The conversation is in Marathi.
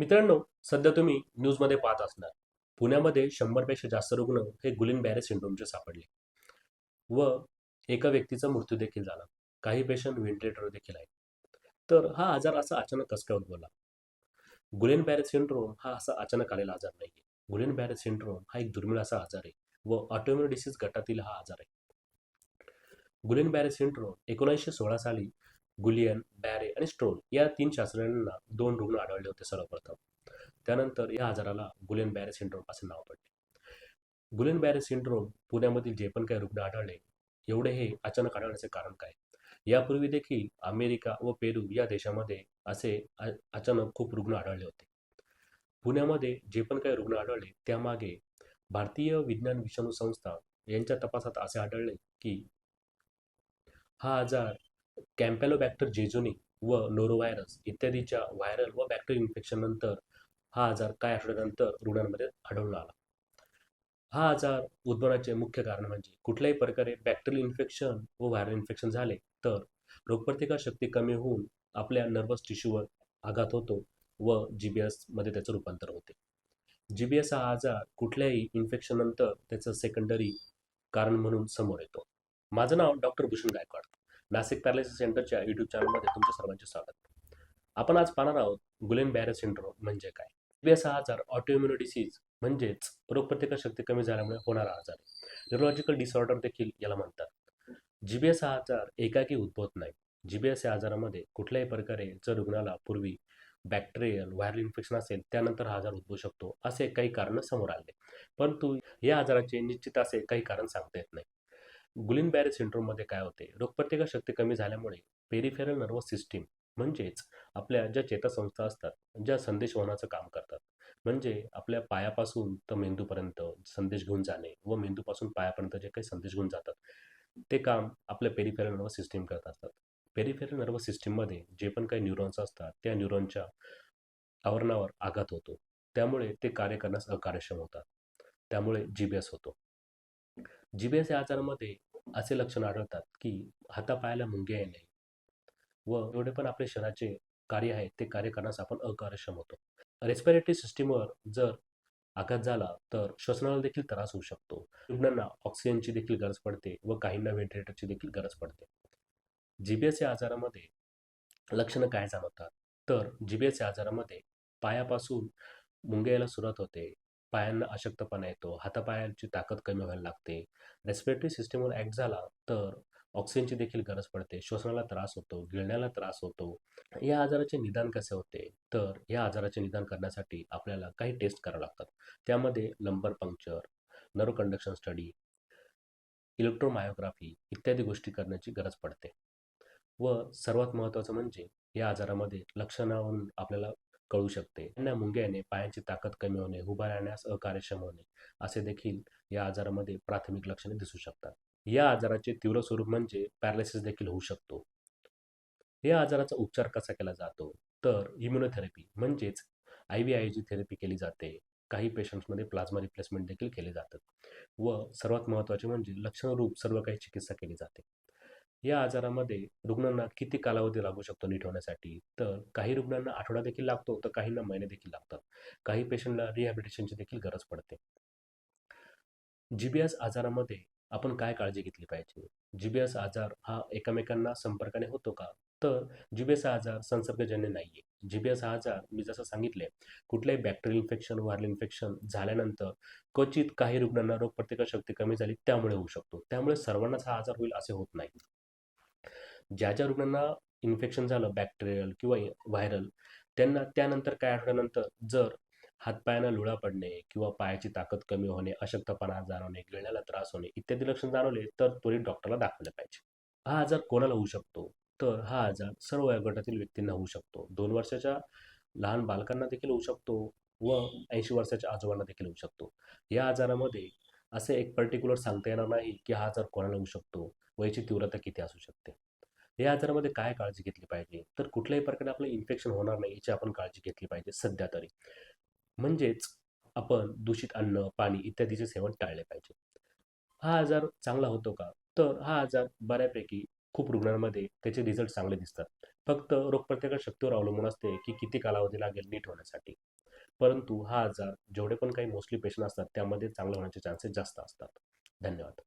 मित्रांनो सध्या तुम्ही न्यूजमध्ये पाहत असणार. पुण्यामध्ये शंभरपेक्षा जास्त रुग्ण हे गुलिन बॅरे सिंड्रोमचे सापडले. व एका व्यक्तीचा मृत्यू देखील झाला. काही पेशंट व्हेंटिलेटर देखील आहेत. तर हा आजार असा अचानक कस काय उद्भवला? गुलेन बॅरे सिंड्रोम हा असा अचानक आलेला आजार नाही आहे गुलेन बॅरे सिंड्रोम हा एक दुर्मिळ असा आजार आहे व ऑटोम्युन डिसीज गटातील हा आजार आहे. गुलेन बॅरे सिंड्रोम एकोणीसशे सोळा साली गुलियन बॅरे आणि स्ट्रोल या तीन शास्त्रज्ञांना दोन रुग्ण आढळले होते सर्वप्रथम. त्यानंतर या आजाराला गुलेन बॅरे सिंड्रोम असे नाव पडले. गुलेन बॅरे सिंड्रोम पुण्यामधील जे पण काही रुग्ण आढळले एवढे हे अचानक आढळण्याचे कारण काय? यापूर्वी देखील अमेरिका व पेरू या देशामध्ये असे अचानक खूप रुग्ण आढळले होते. पुण्यामध्ये जे पण काही रुग्ण आढळले त्यामागे भारतीय विज्ञान विषाणू संस्था यांच्या तपासात असे आढळले की हा आजार कॅम्पॅलोबॅक्टर जेजोनी व नोरोव्हायरस इत्यादीच्या व्हायरल व बॅक्टेरियल इन्फेक्शन नंतर हा आजार काही आठवड्यानंतर रुग्णांमध्ये आढळून आला. हा आजार उद्भवण्याचे मुख्य कारण म्हणजे कुठल्याही प्रकारे बॅक्टेरियल इन्फेक्शन व व्हायरल इन्फेक्शन झाले तर रोगप्रतिकार शक्ती कमी होऊन आपल्या नर्वस टिश्यूवर आघात होतो व जी बी मध्ये त्याचं रूपांतर होते. जी बी एस हा आजार कुठल्याही इन्फेक्शन नंतर त्याचं सेकंडरी कारण म्हणून समोर येतो. माझं नाव डॉक्टर भूषण गायकवाड. नाशिक पॅरालिसिस सेंटरच्या युट्यूब चॅनलमध्ये तुमच्या सर्वांचे स्वागत. आपण आज पाहणार आहोत गुलेन बॅरे सिंड्रोम म्हणजे काय? जीबीएस हा आजार ऑटोइम्युनो डिसीज म्हणजेच रोगप्रतिकार शक्ती कमी झाल्यामुळे होणारा आजार. न्यूरोलॉजिकल डिसऑर्डर देखील याला म्हणतात. जीबीएस हा आजार एकाकी उद्भवत नाही. जीबीएस या आजारामध्ये कुठल्याही प्रकारे जर रुग्णाला पूर्वी बॅक्टेरियल व्हायरल इन्फेक्शन असेल त्यानंतर हा आजार उद्भवू शकतो असे काही कारण समोर आले. परंतु या आजाराचे निश्चित असे काही कारण सांगता येत नाही. गुलिन बॅरे सिंड्रोममध्ये काय होते? रोगप्रतिकार शक्ती कमी झाल्यामुळे पेरिफेरल नर्वस सिस्टीम म्हणजेच आपल्या ज्या चेतासंस्था असतात ज्या संदेश वहनाचं काम करतात म्हणजे आपल्या पायापासून तर मेंदूपर्यंत संदेश घेऊन जाणे व मेंदूपासून पायापर्यंत जे काही संदेश घेऊन जातात ते काम आपल्या पेरिफेरल नर्वस सिस्टीम करत असतात. पेरिफेरल नर्वस सिस्टीममध्ये जे पण काही न्यूरॉन्स असतात त्या न्यूरॉनच्या आवरणावर आघात होतो. त्यामुळे ते कार्य करण्यास अकार्यक्षम होतात. त्यामुळे जी बी एस होतो. जी बी एस या आजारामध्ये असे लक्षण आढळतात की हातापायाला मुंग्या येणे व एवढे पण आपले शरीराचे कार्य आहे ते कार्य करण्यास आपण अकार्यक्षम होतो. रेस्पिरेटरी सिस्टीमवर जर आघात झाला तर श्वसनाला देखील त्रास होऊ शकतो. रुग्णांना ऑक्सिजनची देखील गरज पडते व काहींना व्हेंटिलेटरची देखील गरज पडते. जी बी एस या आजारामध्ये लक्षणं काय जाणवतात? तर जी बी एस या आजारामध्ये पायापासून मुंग्यायला सुरुवात होते. पायांना अशक्तपणा येतो हातापायांची ताकद कमी व्हायला लागते. रेस्पिरेटरी सिस्टीमवर ॲक्ट झाला तर ऑक्सिजनची देखील गरज पडते. श्वसनाला त्रास होतो गिळण्याला त्रास होतो. या आजाराचे निदान कसे होते? तर या आजाराचे निदान करण्यासाठी आपल्याला काही टेस्ट करावं लागतात. त्यामध्ये lumbar puncture nerve conduction study electromyography इत्यादी गोष्टी करण्याची गरज पडते. व सर्वात महत्त्वाचं म्हणजे या आजारामध्ये लक्षणावरून आपल्याला कळू शकते. त्यांना मुंग्याने पायांची ताकद कमी होणे उभा राहण्यास अकार्यक्षम होणे असे देखील या आजारामध्ये प्राथमिक लक्षणे दिसू शकतात. या आजाराचे तीव्र स्वरूप म्हणजे पॅरालिसिस देखील होऊ शकतो. या आजाराचा उपचार कसा केला जातो? तर इम्युनोथेरपी म्हणजेच I V I G therapy केली जाते. काही पेशंट्समध्ये प्लाझ्मा रिप्लेसमेंट देखील केले जातात. व सर्वात महत्त्वाचे म्हणजे लक्षणरूप सर्व काही चिकित्सा केली जाते. या आजारामध्ये रुग्णांना किती कालावधी लागू शकतो नीट होण्यासाठी? तर काही रुग्णांना आठवडा देखील लागतो तर काहींना महिने देखील लागतात. काही पेशंटला रिहॅबिलिटेशनची देखील गरज पडते. जीबीएस आजारामध्ये आपण काय काळजी घेतली पाहिजे? जीबीएस आजार हा एकमेकांना संपर्काने होतो का? तर जीबीएस हा आजार संसर्गजन्य नाही आहे जीबीएस हा आजार मी जसं सांगितले कुठल्याही बॅक्टेरियल इन्फेक्शन व्हायरल इन्फेक्शन झाल्यानंतर क्वचित काही रुग्णांना रोगप्रतिकारशक्ती कमी झाली त्यामुळे होऊ शकतो. त्यामुळे सर्वांनाच हा आजार होईल असे होत नाही. ज्या ज्या रुग्णांना इन्फेक्शन झालं बॅक्टेरियल किंवा व्हायरल त्यांना त्यानंतर काय आठवड्यानंतर जर हातपायांना लुळा पडणे किंवा पायाची ताकद कमी होणे अशक्तपणा जाणवणे गिळण्याला त्रास होणे इत्यादी लक्षण जाणवले तर त्वरित डॉक्टरला दाखवले पाहिजे. हा आजार कोणाला होऊ शकतो? तर हा आजार सर्व वयोगटातील व्यक्तींना होऊ शकतो. दोन वर्षाच्या लहान बालकांना देखील होऊ शकतो व ऐंशी वर्षाच्या आजोबांना देखील होऊ शकतो. या आजारामध्ये असे एक पर्टिक्युलर सांगता येणार नाही की हा आजार कोणाला होऊ शकतो. वयाची तीव्रता किती असू शकते? या आजारामध्ये काय काळजी घेतली पाहिजे? तर कुठल्याही प्रकारे आपलं इन्फेक्शन होणार नाही याची आपण काळजी घेतली पाहिजे सध्या तरी. म्हणजेच आपण दूषित अन्न पाणी इत्यादीचे सेवन टाळले पाहिजे. हा आजार चांगला होतो का? तर हा आजार बऱ्यापैकी खूप रुग्णांमध्ये त्याचे रिझल्ट चांगले दिसतात. फक्त रोगप्रतिकार शक्तीवर अवलंबून असते की किती कालावधी लागेल नीट होण्यासाठी. परंतु हा आजार जेवढे पण काही मोस्टली पेशंट असतात त्यामध्ये चांगलं होण्याचे चान्सेस जास्त असतात. धन्यवाद.